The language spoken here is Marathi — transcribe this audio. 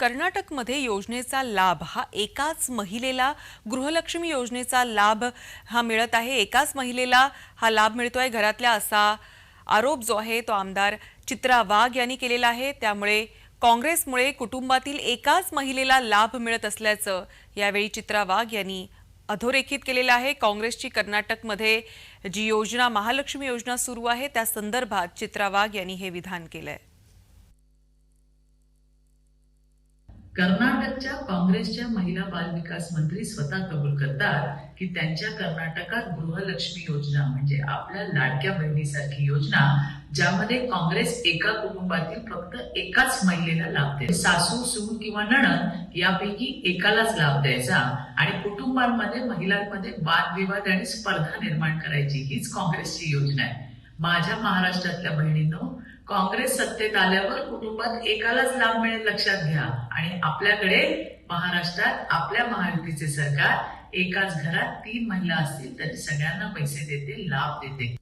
कर्नाटकमध्ये योजनेचा लाभ हा एकाच महिलेला गृहलक्ष्मी योजनेचा लाभ हा मिळत आहे. एकाच महिलेला हा लाभ मिळतोय घरातल्या असा आरोप जो आहे तो आमदार चित्रा वाघ यांनी केलेला आहे. त्यामुळे काँग्रेसमुळे कुटुंबातील एकाच महिलेला लाभ मिळत असल्याचं यावेळी चित्रा वाघ यांनी अधोरेखित केलेलं आहे. काँग्रेसची कर्नाटकमध्ये जी योजना महालक्ष्मी योजना सुरू आहे त्या संदर्भात चित्रा वाघ यांनी हे विधान केलंय. कर्नाटकच्या काँग्रेसच्या महिला बाल विकास मंत्री स्वतः कबूल करतात की त्यांच्या कर्नाटकात गृहलक्ष्मी योजना म्हणजे आपल्या लाडक्या बहिणीसारखी योजना ज्यामध्ये काँग्रेस एका कुटुंबातील फक्त एकाच महिलेला लाभ देते. सासू सून किंवा नणन यापैकी एकालाच लाभ द्यायचा आणि कुटुंबांमध्ये महिलांमध्ये वादविवाद आणि स्पर्धा निर्माण करायची हीच काँग्रेसची योजना आहे. माझ्या महाराष्ट्रातल्या बहिणींनो काँग्रेस सत्तेत आल्यावर कुटुंबात एकालाच लाभ मिळेल लक्षात घ्या. आणि आपल्याकडे महाराष्ट्रात आपल्या महायुतीचे सरकार एकाच घरात तीन महिला असतील तरी सगळ्यांना पैसे देते लाभ देते